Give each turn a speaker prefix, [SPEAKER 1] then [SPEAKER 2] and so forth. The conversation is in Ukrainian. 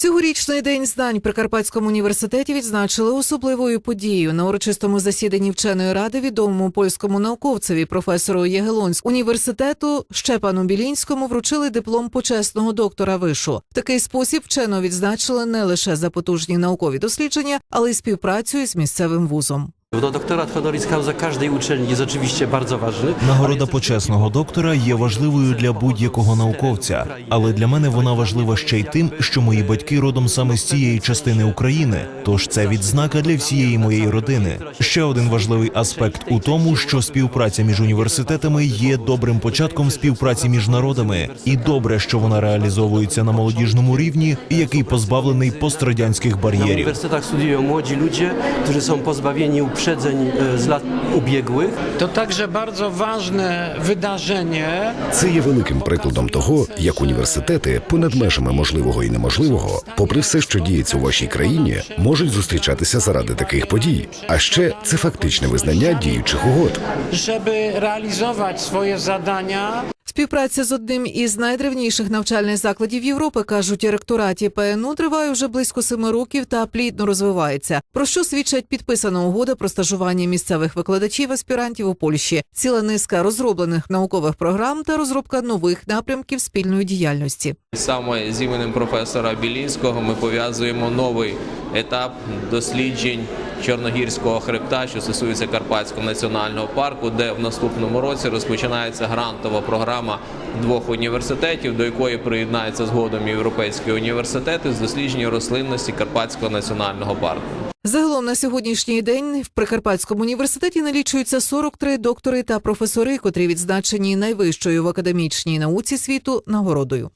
[SPEAKER 1] Цьогорічний день знань при Прикарпатському університеті відзначили особливою подією на урочистому засіданні вченої ради відомому польському науковцеві професору Ягелонського університету Щепану Білінському вручили диплом почесного доктора вишу. В такий спосіб вчено відзначили не лише за потужні наукові дослідження, але й співпрацю з місцевим вузом.
[SPEAKER 2] No, doktorat honoris causa każdej uczelni jest oczywiście bardzo ważny.
[SPEAKER 3] Нагорода почесного доктора є важливою для будь-якого науковця, але для мене вона важлива ще й тим, що мої батьки родом саме з цієї частини України. Тож це відзнака для всієї моєї родини. Ще один важливий аспект у тому, що співпраця між університетами є добрим початком співпраці між народами, і добре, що вона реалізовується на молодіжному рівні, який позбавлений пострадянських
[SPEAKER 2] Na
[SPEAKER 3] бар'єрів.
[SPEAKER 2] uniwersytetach studiują młodzi ludzie, którzy są pozbawieni uprzedzeń e, z lat ubiegłych.
[SPEAKER 4] To także bardzo ważne wydarzenie.
[SPEAKER 5] Це є великим прикладом того, як університети понад межами можливого і неможливого, попри все, що діється у вашій країні, можуть зустрічатися заради таких подій. А ще це фактичне визнання діючих угод.
[SPEAKER 4] żeby realizować swoje zadania.
[SPEAKER 1] Співпраця з одним із найдревніших навчальних закладів Європи, кажуть у ректораті ПНУ, триває вже близько семи років та плідно розвивається. Про що свідчить підписана угода про стажування місцевих викладачів аспірантів у Польщі, ціла низка розроблених наукових програм та розробка нових напрямків спільної діяльності.
[SPEAKER 6] Саме з іменем професора Білінського ми пов'язуємо новий етап досліджень Чорногірського хребта, що стосується Карпатського національного парку, де в наступному році розпочинається грантова програма двох університетів, до якої приєднаються згодом європейські університети з дослідження рослинності Карпатського національного парку.
[SPEAKER 1] Загалом на сьогоднішній день в Прикарпатському університеті налічується 43 доктори та професори, котрі відзначені найвищою в академічній науці світу нагородою.